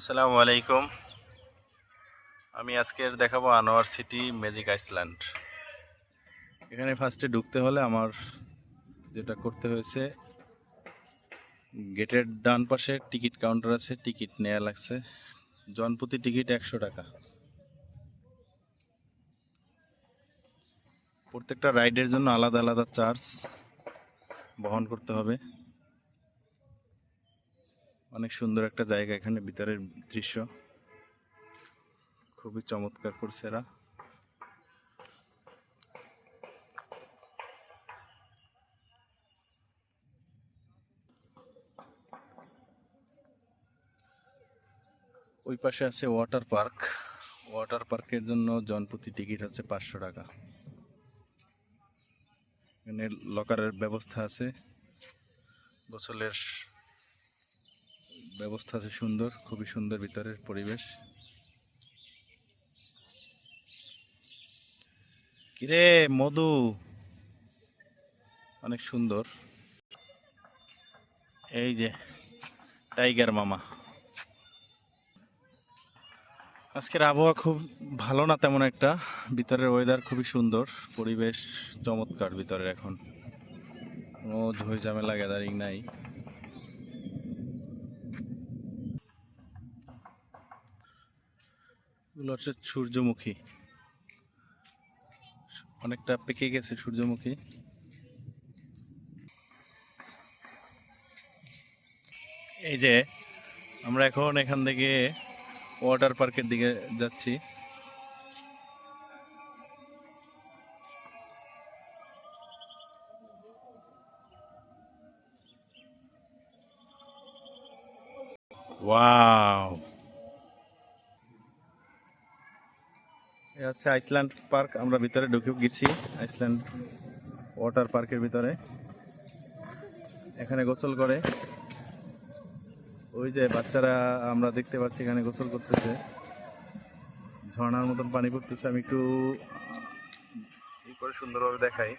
আসসালামু আলাইকুম। আমি আজকের দেখাবো আনোয়ার সিটি ম্যাজিক আইসল্যান্ড। এখানে ফার্স্টে ঢুকতে হলে আমার যেটা করতে হয়েছে, গেটের ডান পাশে টিকিট কাউন্টার আছে, টিকিট নেওয়া লাগছে। জনপ্রতি টিকিট একশো টাকা। প্রত্যেকটা রাইডের জন্য আলাদা আলাদা চার্জ বহন করতে হবে। অনেক সুন্দর একটা জায়গা এখানে, ভিতরের দৃশ্য। খুবই চমৎকার করছে এরা। ওই পাশে আছে ওয়াটার পার্ক। ওয়াটার পার্কের জন্য জনপ্রতি টিকিট হচ্ছে পাঁচশো টাকা। এখানে লকারের ব্যবস্থা আছে। গোসলের ব্যবস্থা আছে সুন্দর, খুবই সুন্দর ভিতরের পরিবেশ। কিরে মধু, অনেক সুন্দর। এই যে, টাইগার মামা। আজকের আবহাওয়া খুব ভালো না তেমন একটা, ভিতরের ওয়েদার খুবই সুন্দর, পরিবেশ চমৎকার ভিতরে এখন। কোনো ঝামেলা গ্যাদারিং নাই। এগুলো হচ্ছে সূর্যমুখী। অনেকটা পেকে গেছে সূর্যমুখী। এই যে আমরা এখন এখান থেকে ওয়াটার পার্কের দিকে যাচ্ছি। ওয়াও! হচ্ছে আইসল্যান্ড পার্ক, আমরা ভিতরে ঢুকেও গেছি আইসল্যান্ড ওয়াটার পার্কের ভিতরে। এখানে গোসল করে। ওই যে বাচ্চারা আমরা দেখতে পাচ্ছি এখানে গোসল করতেছে। ঝর্ণার মতন পানি পড়তেছে, আমি একটু করে সুন্দরভাবে দেখাই।